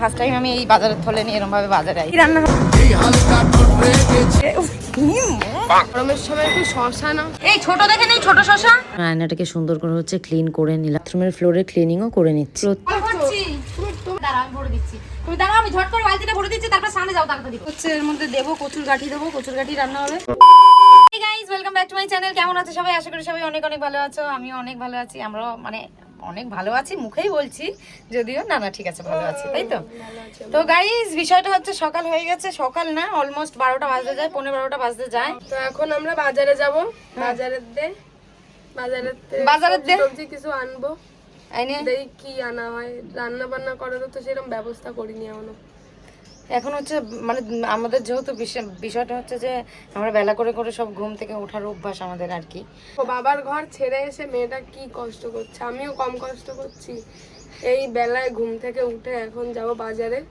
First time আমি এই বাজারের থলে নিয়ে এরকম ভাবে বাজারে আই। রান্না গরমের সময় কি শশা না এই ছোট দেখে নেই ছোট শশা। আয়নাটাকে সুন্দর করে হচ্ছে ক্লিন করে নিলাম। বাথরুমের ফ্লোরে ক্লিনিংও করে নিচ্ছি। আমি ভরে দিচ্ছি। তুমি দাঁড়াও আমি ঝট করে বালতিটা ভরে দিচ্ছি তারপর সামনে যাও তাড়াতাড়ি। হচ্ছে এর মধ্যে দেবো কচুর গাঠি দেবো কচুর গাঠি রান্না হবে। To my কেমন আছো সবাই? আশা করি সবাই অনেক অনেক ভালো আছো আমি অনেক ভালো আছি। আমরাও মানে অনেক ভালো আছি মুখেই বলছি যদিও না না ঠিক আছে ভালো আছি তাই তো? তো গাইজ বিষয়টা হচ্ছে সকাল হয়ে গেছে সকাল না অলমোস্ট বারোটা বাজতে যায় পনেরো বারোটা বাজতে যায়। তো এখন আমরা বাজারে যাব বাজারের দে বাজারের বাজারের দে। সবজি কিছু আনব। এনে দেখি কি আনা হয় রান্না বান্না করার তো সেরকম ব্যবস্থা করিনি এখনও। এখন হচ্ছে মানে আমাদের যেহেতু বিষয়- বিষয়টা হচ্ছে যে আমরা বেলা করে করে সব ঘুম থেকে ওঠার অভ্যাস আমাদের আর কি। বাবার ঘর ছেড়ে এসে মেয়েটা কি কষ্ট করছে? আমিও কম কষ্ট করছি। এই বেলায় ঘুম থেকে উঠে এখন যাব বাজারে।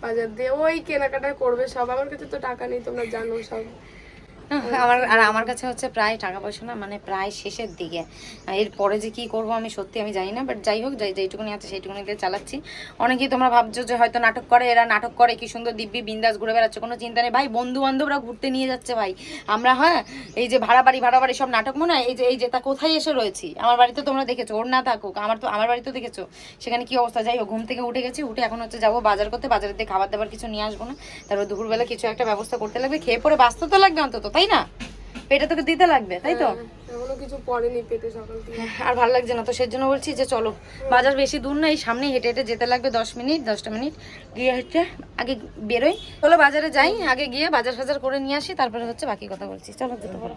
বাজার দিয়ে ওই কেনাকাটা করবে সব। আমার কাছে তো টাকা নেই, তোমরা জানো সব। আমার, আর আমার কাছে হচ্ছে প্রায় টাকা পয়সা না মানে প্রায় শেষের দিকে। এরপরে যে কি করব আমি সত্যি আমি জানি না বাট যাই হোক, যাই, যেইটুকুনি আছে সেইটুকুনি দিয়ে চালাচ্ছি। অনেকেই তোমরা ভাবছ যে হয়তো নাটক করে, এরা নাটক করে, কি সুন্দর দিব্যি বিন্দাস ঘুরে বেড়াচ্ছে, কোনো চিন্তা নেই। ভাই বন্ধু বান্ধবরা ঘুরতে নিয়ে যাচ্ছে ভাই। আমরা হ্যাঁ এই যে ভাড়া বাড়ি ভাড়া বাড়ি সব নাটক মনে হয়, এই যে এই যে তা কোথায় এসে রয়েছি? আমার বাড়িতে তোমরা দেখেছ, ওর না থাকুক, আমার তো, আমার বাড়িতে দেখেছ। সেখানে কি অবস্থা? যাই হোক, ঘুম থেকে উঠে গেছি, উঠে এখন হচ্ছে যাব বাজার করতে, বাজারের দিয়ে খাবার দাবার কিছু নিয়ে আসব না। তারপর দুপুরবেলা কিছু একটা ব্যবস্থা করতে লাগবে, খেয়ে পরে বাঁচতে তো লাগবে অন্তত, তাই না? পেটে তোকে দিতে লাগবে তাই তো? এখনও কিছু পড়েনি পেটে সকাল আর ভালো লাগছে না তো সেই জন্য বলছি যে চলো বাজার বেশি দূর না এই সামনে হেঁটে হেঁটে যেতে লাগবে দশ মিনিট দশটা মিনিট। গিয়ে হচ্ছে আগে বেরোই। চলো বাজারে যাই আগে গিয়ে বাজার ফাজার করে নিয়ে আসি তারপরে হচ্ছে বাকি কথা বলছি। চলো যেতে পারো।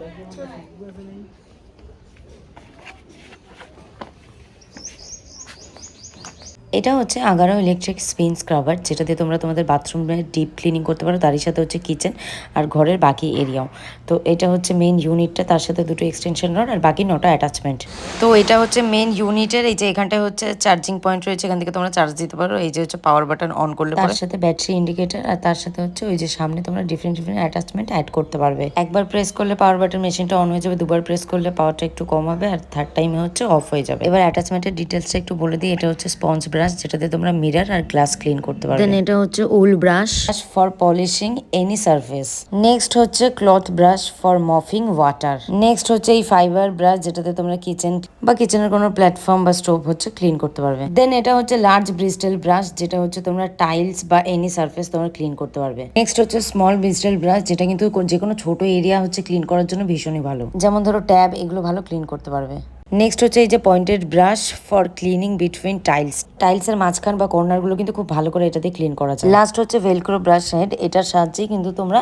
এটা হচ্ছে আগারো ইলেকট্রিক স্পিন স্ক্রাবার যেটা দিয়ে তোমরা তোমাদের বাথরুমে ডিপ ক্লিনিং করতে পারো। তারই সাথে হচ্ছে কিচেন আর ঘরের বাকি এরিয়াও তো এটা হচ্ছে মেন ইউনিটটা তার সাথে দুটো এক্সটেনশন রড আর বাকি নটা অ্যাটাচমেন্ট তো এটা হচ্ছে মেন ইউনিটের এই যে এখানটায় হচ্ছে চার্জিং পয়েন্ট রয়েছে এখান থেকে তোমরা চার্জ দিতে পারো। এই যে হচ্ছে পাওয়ার বাটন অন করলে তার সাথে ব্যাটারি ইন্ডিকেটর আর তার সাথে হচ্ছে ওই যে সামনে তোমরা ডিফারেন্ট ডিফারেন্ট অ্যাটাচমেন্ট অ্যাড করতে পারবে। একবার প্রেস করলে পাওয়ার বাটন মেশিনটা অন হয়ে যাবে দুবার প্রেস করলে পাওয়ারটা একটু কম হবে আর থার্ড টাইমে হচ্ছে অফ হয়ে যাবে। এবার অ্যাটাচমেন্টের ডিটেলসটা একটু বলে দিই এটা হচ্ছে স্পঞ্জ ব্রাশ যেটা দিয়ে তোমরা মিরর আর গ্লাস ক্লিন করতে পারবে। দেন এটা হচ্ছে wool brush for polishing any surface next হচ্ছে cloth brush for mopping water next হচ্ছে এই ফাইবার ব্রাশ যেটাতে তোমরা কিচেন বা কিচেনের কোনো প্ল্যাটফর্ম বা স্টোভ হচ্ছে ক্লিন করতে পারবে। দেন এটা হচ্ছে লার্জ ব্রিস্টেল ব্রাশ যেটা হচ্ছে তোমরা টাইলস বা এনি সারফেস তোমরা ক্লিন করতে পারবে। নেক্সট হচ্ছে স্মল ব্রিস্টেল ব্রাশ যেটা কিন্তু যে কোনো ছোট এরিয়া হচ্ছে ক্লিন করার জন্য ভীষণই ভালো। যেমন ধরো ট্যাব এগুলো ভালো ক্লিন করতে পারবে। নেক্সট হচ্ছে এই যে pointed brush for cleaning between tiles টাইলসের মাঝখান বা কর্নারগুলো কিন্তু খুব ভালো করে এটা দিয়ে ক্লিন করা যায়। লাস্ট হচ্ছে ভেলক্রো ব্রাশ হেড এটার সাহায্যেই কিন্তু তোমরা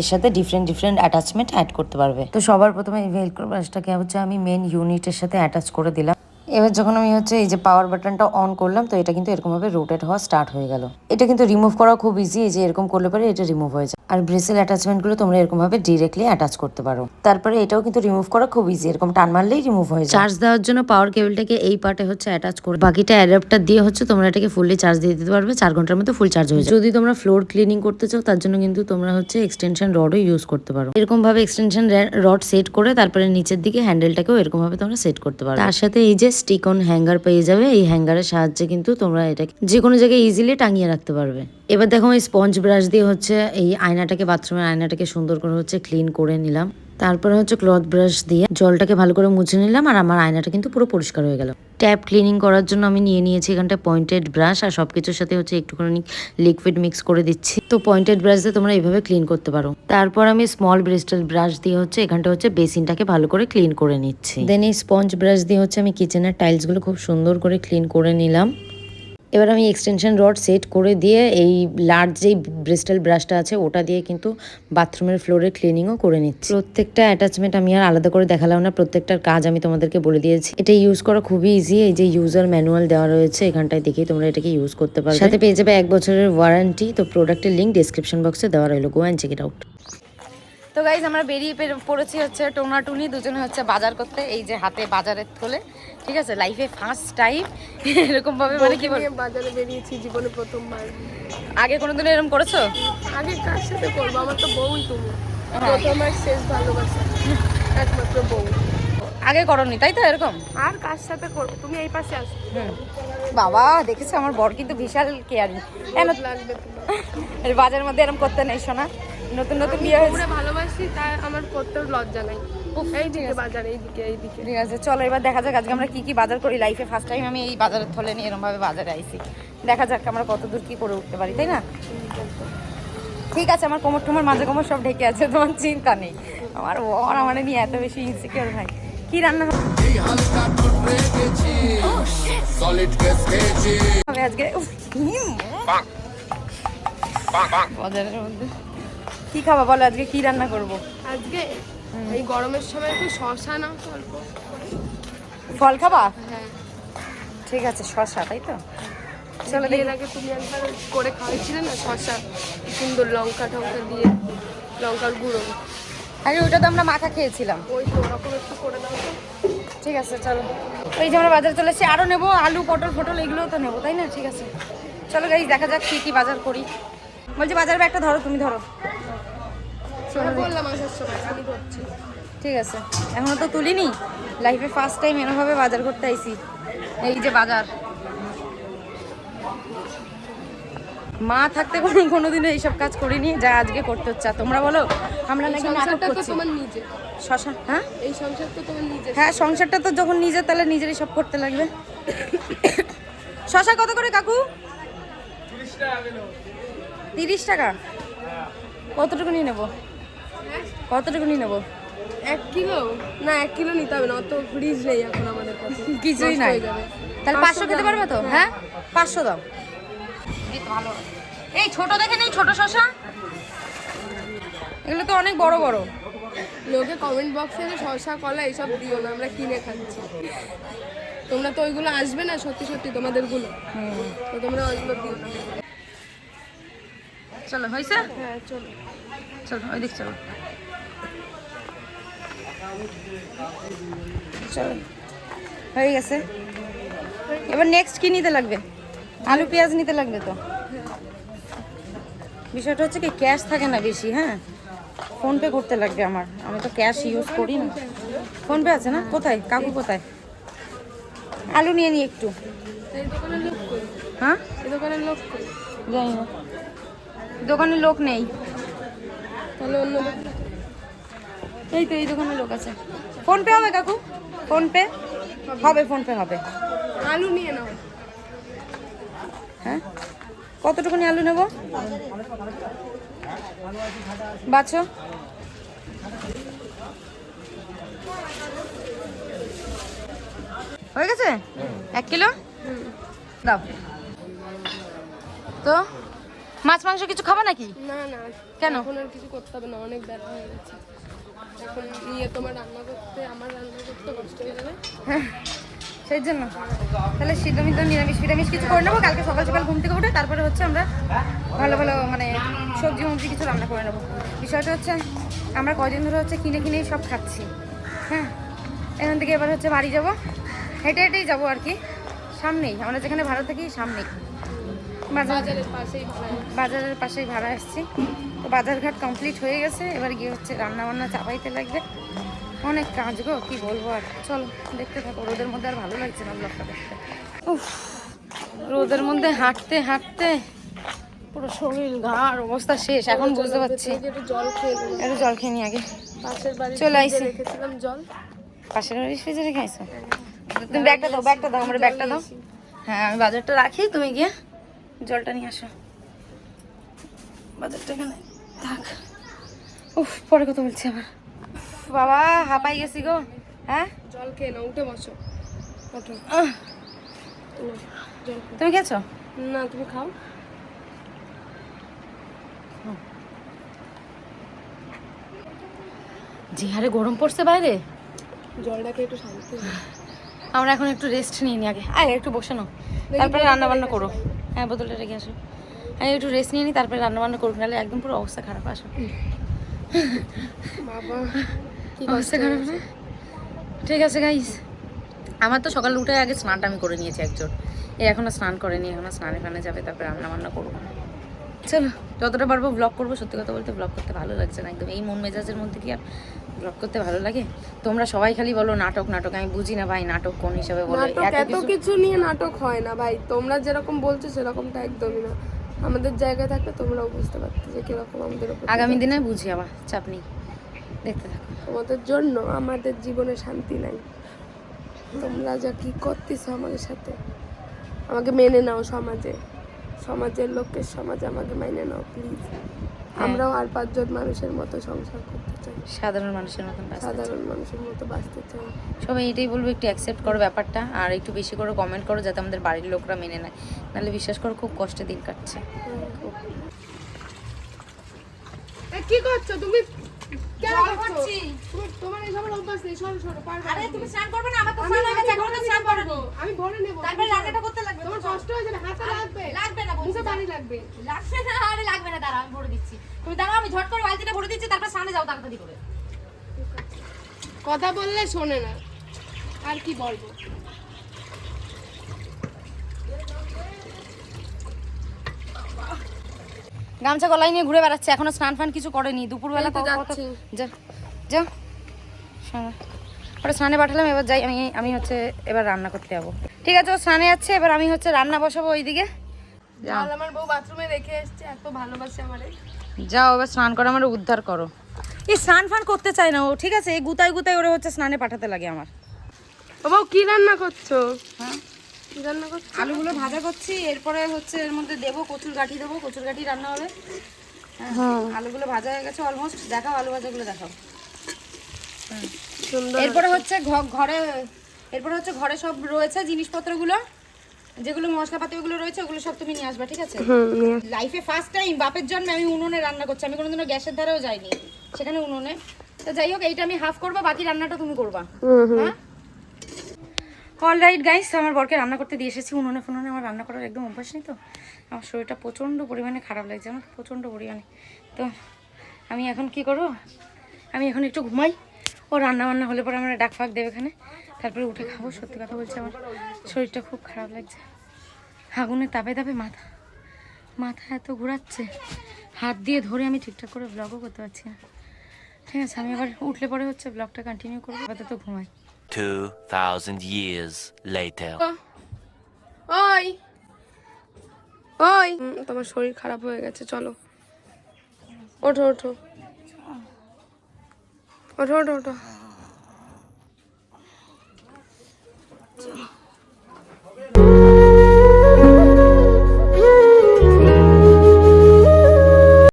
এর সাথে ডিফারেন্ট ডিফারেন্ট অ্যাটাচমেন্ট অ্যাড করতে পারবে। তো সবার প্রথমে এই ভেলক্রো ব্রাশটাকে হচ্ছে আমি মেন ইউনিটের সাথে অ্যাটাচ করে দিলাম। এবার যখন আমি হচ্ছে এই যে পাওয়ার বাটনটা অন করলাম, তো এটা কিন্তু এরকমভাবে রোটেট হওয়া স্টার্ট হয়ে গেল। এটা কিন্তু রিমুভ করা খুব ইজি এই যে এরকম করলে পরে এটা রিমুভ হয়ে যায়। আর ব্রেসেল অ্যাটাচমেন্টগুলো তোমরা এরকমভাবে ডিরেক্টলি অ্যাটাচ করতে পারো। তারপরে এটাও কিন্তু রিমুভ করা খুব ইজি এরকম টান মারলেই রিমুভ হয়ে চার্জ দেওয়ার জন্য পাওয়ার কেবলটাকে এই পার্টে হচ্ছে অ্যাটাচ করে। বাকিটা অ্যাডাপ্টার দিয়ে হচ্ছে তোমরা এটাকে ফুললি চার্জ দিয়ে দিতে পারবে, চার ঘণ্টার মধ্যে ফুল চার্জ হয়ে যদি তোমরা ফ্লোর ক্লিনিং করতে চাও, তার জন্য কিন্তু তোমরা হচ্ছে এক্সটেনশন রডও ইউজ করতে পারো। এরকমভাবে এক্সটেনশন রড সেট করে তারপরে নিচের দিকে হ্যান্ডেলটাকেও এরকমভাবে তোমরা সেট করতে পারো তার সাথে এই যে স্টিক অন হ্যাঙ্গার পেয়ে যাবে, এই হ্যাঙ্গারের সাহায্যে কিন্তু তোমরা এটাকে যে কোনো জায়গায় ইজিলি টাঙিয়ে রাখতে পারবে। এবার দেখো স্পঞ্জ ব্রাশ দিয়ে হচ্ছে এই আয়নাটাকে, বাথরুমের আয়নাটাকে সুন্দর করে হচ্ছে ক্লিন করে নিলাম। তারপরে হচ্ছে ক্লথ ব্রাশ দিয়ে জলটাকে ভালো করে মুছে নিলাম আর আমার আয়নাটা কিন্তু পুরো পরিষ্কার হয়ে গেল। ট্যাপ ক্লিনিং করার জন্য আমি নিয়ে নিয়েছি এখানটা পয়েন্টেড ব্রাশ আর সব কিছুর সাথে হচ্ছে একটুখানি লিকুইড মিক্স করে দিচ্ছি। তো পয়েন্টেড ব্রাশ দিয়ে তোমরা এইভাবে ক্লিন করতে পারো। তারপর আমি স্মল ব্রিস্টেল ব্রাশ দিয়ে হচ্ছে এখানটা হচ্ছে বেসিনটাকে ভালো করে ক্লিন করে নিচ্ছি। দেন এই স্পঞ্জ ব্রাশ দিয়ে হচ্ছে আমি কিচেনের টাইলসগুলো খুব সুন্দর করে ক্লিন করে নিলাম। এবার আমি এক্সটেনশন রড সেট করে দিয়ে এই লার্জ যেই ব্রিস্টেল ব্রাশটা আছে, ওটা দিয়ে কিন্তু বাথরুমের ফ্লোরে ক্লিনিংও করে নিচ্ছি। প্রত্যেকটা অ্যাটাচমেন্ট আমি আর আলাদা করে দেখালাম না প্রত্যেকটার কাজ আমি তোমাদেরকে বলে দিয়েছি। এটা ইউজ করা খুবই ইজি এই যে ইউজার ম্যানুয়াল দেওয়া রয়েছে, এখানটায় দেখেই তোমরা এটাকে ইউজ করতে পারো সাথে পেয়ে যাবে এক বছরের ওয়ারেন্টি তো প্রোডাক্টের লিঙ্ক ডিসক্রিপশন বক্সে দেওয়া রইল। গো চেক ইট আউট তো গাইজ আমরা বেরিয়ে পড়েছি হচ্ছে টোনা টুনি, দুজনে হচ্ছে বাজার করতে। এই যে হাতে বাজারের থলে। ঠিক আছে লাইফে ফার্স্ট টাইম এরকম ভাবে মানে কি বল নিয়ে বাজারে বেরিয়েছি জীবনে প্রথমবার। আগে কোনোদিন এরকম করেছ? আগে কার সাথে করব? আমার তো বউই তুমি। প্রথম আর শেষ ভালোবাসা। একমাত্র বউ। আগে করনি তাই তো এরকম? আর কার সাথে করব? তুমি এই পাশে আসো। বাবা দেখেছ আমার বর কিন্তু বিশাল কেয়ারিং কেন লাগবে বাজারের মধ্যে এরকম করতে নেই শোনা নতুন নতুন বিয়ে হয়েছে। পুরো ভালোবাসি তাই আমার করতেও লজ্জা নাই। এইদিকে বাজার এইদিকে এইদিকে ঠিক আছে চলো এবার দেখা যাক আজকে আমরা কি কি বাজার করি লাইফে ফার্স্ট টাইম আমি এই বাজারের থলে নিয়ে এরকম ভাবে বাজারে আইছি। দেখা যাক আমরা কত দূর কি করে উঠতে পারি তাই না? ঠিক আছে আমার কোমর টুমর মাঝে কোমর সব ঢেকে আছে তোমার চিন্তা নেই। আমার বর আমার নিয়ে এত বেশি ইনসিকিউর ভাই। কি রান্না হবে? আজকে উফ, বাজারের মধ্যে। কি খাবা বলো আজকে কি রান্না করব? আজকে এই গরমের সময় একটু শশা নাও তো অল্প ফল খাবা? হ্যাঁ। ঠিক আছে শশা তাই তো? চলো বিয়ের আগে তুমি একবার করে খাওয়াইছিলে না শশা? সুন্দর লঙ্কা টঙ্কা দিয়ে লঙ্কার গুঁড়ো। আরে ওটা তো আমরা মাখা খেয়েছিলাম। ওই তো ওরকম একটু করে দাও তো। ঠিক আছে চলো। ওই যে আমরা বাজার চলে এসেছি আরও নেব আলু পটল ফটল এগুলোও তো নেব তাই না? ঠিক আছে। চলো গাই দেখা যাক কী কী বাজার করি। বলছি বাজার ব্যাগটা ধরো তুমি ধরো। বললাম আসার সময় আমি করছি। ঠিক আছে। এখনও তো তুলিনি। লাইফে ফার্স্ট টাইম এরকমভাবে বাজার করতে আইছি। এই যে বাজার। মা থাকতে কোনো কোনোদিনও এইসব কাজ করিনি যা আজকে করতে হচ্ছে। আর তোমরা বলো আমরা এই নাকি নাটক করছি তোমার নিজে শশা হ্যাঁ? এই সংসার তো তোমার নিজে হ্যাঁ সংসারটা তো যখন নিজের তাহলে নিজেরই সব করতে লাগবে। শশা কত করে কাকু? তিরিশ টাকা কতটুকু নিয়ে নেব? কতটুকু নিয়ে নেব? এক কিলো? না এক কিলো নিতে হবে না অত ফ্রিজ নেই এখন আমাদের কাছে। কিছুই নাই। তাহলে পাঁচশো খেতে পারবে তো? হ্যাঁ। পাঁচশো দাও। ভালো। এই ছোট দেখে নেই ছোট শশা? এগুলো তো অনেক বড় বড়। লোকে কমেন্ট বক্সে যে শসা কলা এইসব দিও না আমরা কিনে খাচ্ছি। তোমরা তো ওইগুলো আসবে না সত্যি সত্যি তোমাদেরগুলো তো তোমরা ওইগুলো দিও না। চলো হয়েছে? হ্যাঁ চলো। চলো ওই দিক চলো। চলো। হয়ে গেছে। এবার নেক্সট কি নিতে লাগবে? আলু, পেঁয়াজ নিতে লাগবে তো। বিষয়টা হচ্ছে কি ক্যাশ থাকে না বেশি হ্যাঁ? ফোনপে করতে লাগবে আমার। আমি তো ক্যাশ ইউজ করি না। ফোনপে আছে না? কোথায়? কাকু কোথায়? আলু নিয়ে নিই একটু। হ্যাঁ? দোকানের লোক লোক নেই। তাহলে অন্য এই তো এই দোকানে লোক আছে। ফোন পে হবে কাকু? ফোন পে হবে ফোন পে হবে। আলু নিয়ে নাও। হ্যাঁ? কতটুকুনি আলু নেব? বাছো। হয়ে গেছে? এক কিলো? দাও। তো মাছ মাংস কিছু খাব নাকি? না না। কেন? এখন আর কিছু করতে হবে না অনেক বেলা হয়ে গেছে। এখন নিয়ে তোমার রান্না করতে, আমার হয়ে সেই জন্য। তাহলে সিদ্ধ, মিদ্ধ, নিরামিষ ফিরামিষ কিছু করে নেব, কালকে সকাল সকাল ঘুম থেকে উঠে তারপরে হচ্ছে আমরা ভালো ভালো মানে সবজি মবজি কিছু রান্না করে নেব। বিষয়টা হচ্ছে, আমরা কয়দিন ধরে হচ্ছে কিনে কিনেই সব খাচ্ছি। হ্যাঁ এখান থেকে এবার হচ্ছে বাড়ি যাব। হেঁটে হেঁটেই যাব আর কি। সামনেই, আমরা যেখানে ভাড়া থাকি, সামনেই। বাজারের পাশেই ভাড়া বাজারের পাশেই ভাড়া আসছি তো বাজারঘাট কমপ্লিট হয়ে গেছে। এবার গিয়ে হচ্ছে রান্নাবান্না চাপাইতে লাগবে। অনেক কাজ গো কি বলব আর। চলো দেখতে থাকো। রোদের মধ্যে আর ভালো লাগছে না ব্লগটা দেখতে। উফ রোদের মধ্যে হাঁটতে হাঁটতে পুরো শরীর ঘাড় অবস্থা শেষ। এখন বুঝতে পারছি। একটু জল খেয়ে। একটু জল খেয়ে নি আগে। পাশের বাড়ি চলে আইসি। রেখেছিলাম জল। পাশের বাড়ি ফ্রিজে রেখে আইসো? তুমি ব্যাগটা দাও ব্যাগটা দাও আমার ব্যাগটা দাও। হ্যাঁ আমি বাজারটা রাখি তুমি গিয়ে জলটা নিয়ে আসো। বাজারটা এখানে। থাক। উফ পরে কথা বলছি আবার। বাবা হাঁপাই গেছি গো। হ্যাঁ? জল খেয়ে নাও উঠে বসো। ওঠো। তুমি খেয়েছো? না তুমি খাও। যে হারে গরম পড়ছে বাইরে। জলটাকে একটু শান্তি আমরা এখন একটু রেস্ট নিয়ে নি আগে। আয় একটু বসে নাও। তারপরে রান্না বান্না করো। হ্যাঁ বোতলটা রেখে আসো। হ্যাঁ একটু রেস্ট নিয়ে নিই তারপরে রান্না বান্না করব নাহলে একদম পুরো অবস্থা খারাপ আসো। বাবা অবস্থা খারাপ না? ঠিক আছে গাইস আমার তো সকালে উঠে আগে স্নানটা আমি করে নিয়েছি একজন এই এখনও স্নান করেনি এখনও স্নানে ফানে যাবে তারপরে রান্না বান্না করব। চলো। যতটা পারব ব্লগ করব সত্যি কথা বলতে ব্লগ করতে ভালো লাগছে না একদম। এই মন মেজাজের মধ্যে কি আর ব্লগ করতে ভালো লাগে? তোমরা সবাই খালি বলো নাটক নাটক। আমি বুঝি না ভাই নাটক কোন হিসাবে বলো নাটক এত কিছু নিয়ে নাটক হয় না ভাই। তোমরা যেরকম বলছো সেরকমটা একদমই না। আমাদের জায়গায় থাকলে তোমরাও বুঝতে পারতে যে কীরকম আমাদের আগামী দিনে বুঝি আবার চাপ নেই। দেখতে থাকো। তোমাদের জন্য আমাদের জীবনে শান্তি নাই। তোমরা যা কি করতেছো আমাদের সাথে? আমাকে মেনে নাও সমাজে। সমাজের লোককে সমাজ আমাকে মাইনে নাও প্লিজ আমরাও আর পাঁচজন মানুষের মতো সংসার করতে চাই। সাধারণ মানুষের চাই। সাধারণ মানুষের মতো বাঁচতে চাই। সবাই এটাই বলব একটু অ্যাকসেপ্ট করো ব্যাপারটা আর একটু বেশি করে কমেন্ট করো যাতে আমাদের বাড়ির লোকরা মেনে নেয়। নাহলে বিশ্বাস করো খুব কষ্টে দিন কাটছে। কি করছ তুমি? কেন করছ? তুমি- তোমার এইসবের অভ্যাস নেই। সরো সরো পারবে আরে তুমি স্নান করবে না? আমার তো স্নান হয়ে গেছে এখন তো স্নান নিতে আমি ভরে নেব। তারপরে রান্নাটা করতে লাগবে তোমার কষ্ট হয়ে যাবে হাতে লাগবে। লাগবে না বলছি। মুখে পানি লাগবে। লাগবে না আরে লাগবে না দাঁড়াও আমি ভরে দিচ্ছি। তুমি দাঁড়াও আমি ঝট করে বালতিটা ভরে দিচ্ছি তারপর সামনে যাও তাড়াতাড়ি করে। কথা বললে শোনে না। আর কি বলব? গামছা গলায় নিয়ে ঘুরে বেড়াচ্ছে এখনও স্নান ফান কিছু করেনি। দুপুরবেলা তো যা যা। ওটা স্নানে পাঠালাম এবার যাই আমি আমি হচ্ছে এবার রান্না করতে যাব। ঠিক আছে ও স্নানে যাচ্ছে এবার আমি হচ্ছে রান্না বসাবো ওইদিকে। যাও। আমার বউ বাথরুমে রেখে এসছে এত ভালোবাসে আমারে। যাও এবার স্নান করে আমার উদ্ধার করো। এই স্নান ফান করতে চায় না ও ঠিক আছে? এই গুতায় গুতায় ওরে হচ্ছে স্নানে পাঠাতে লাগে আমার। ও বউ কি রান্না করছ? হ্যাঁ? রান্না করছ? আলুগুলো ভাজা করছি এরপরে হচ্ছে এর মধ্যে দেবো কচুর গাঠি দেবো কচুর গাঠি রান্না হবে। হ্যাঁ আলুগুলো ভাজা হয়ে গেছে অলমোস্ট দেখাও আলু ভাজাগুলো দেখাও। সুন্দর এরপরে হচ্ছে। ঘরে এরপরে হচ্ছে ঘরে সব রয়েছে জিনিসপত্রগুলো যেগুলো মশলাপাতি ওগুলো রয়েছে ওগুলো সব তুমি নিয়ে আসবে ঠিক আছে? লাইফে ফার্স্ট টাইম বাপের জন্য আমি উনুনে রান্না করছি আমি কোনোদিনও গ্যাসের ধারেও যাইনি সেখানে উনুনে। তো যাই হোক এইটা আমি হাফ করব বাকি রান্নাটা তুমি করবা। হ্যাঁ? অল রাইট গাইস আমার বরকে রান্না করতে দিয়ে এসেছি। উনুনে ফুনুনে আমার রান্না করার একদম অভ্যাস নেই তো। আমার শরীরটা প্রচণ্ড পরিমাণে খারাপ লাগছে আমার প্রচণ্ড পরিমাণে। তো আমি এখন কি করব? আমি এখন একটু ঘুমাই। ও রান্না বান্না হলে পরে আমরা ডাক ফাক দেবে এখানে। তারপরে উঠে খাব, সত্যি কথা বলছি আমার শরীরটা খুব খারাপ লাগছে। আগুনের তাপে তাপে মাথা মাথা এত ঘোরাচ্ছে। হাত দিয়ে ধরে আমি ঠিকঠাক করে ব্লগও করতে পারছি না। ঠিক আছে, আমি এবার উঠলে পরে হচ্ছে ব্লগটা কন্টিনিউ করব, আপাতত ঘুমাই। 2,000 years later. ওই ওই হুম, তোমার শরীর খারাপ হয়ে গেছে চলো। ওঠো ওঠো। ওঠো ওঠো ওঠো।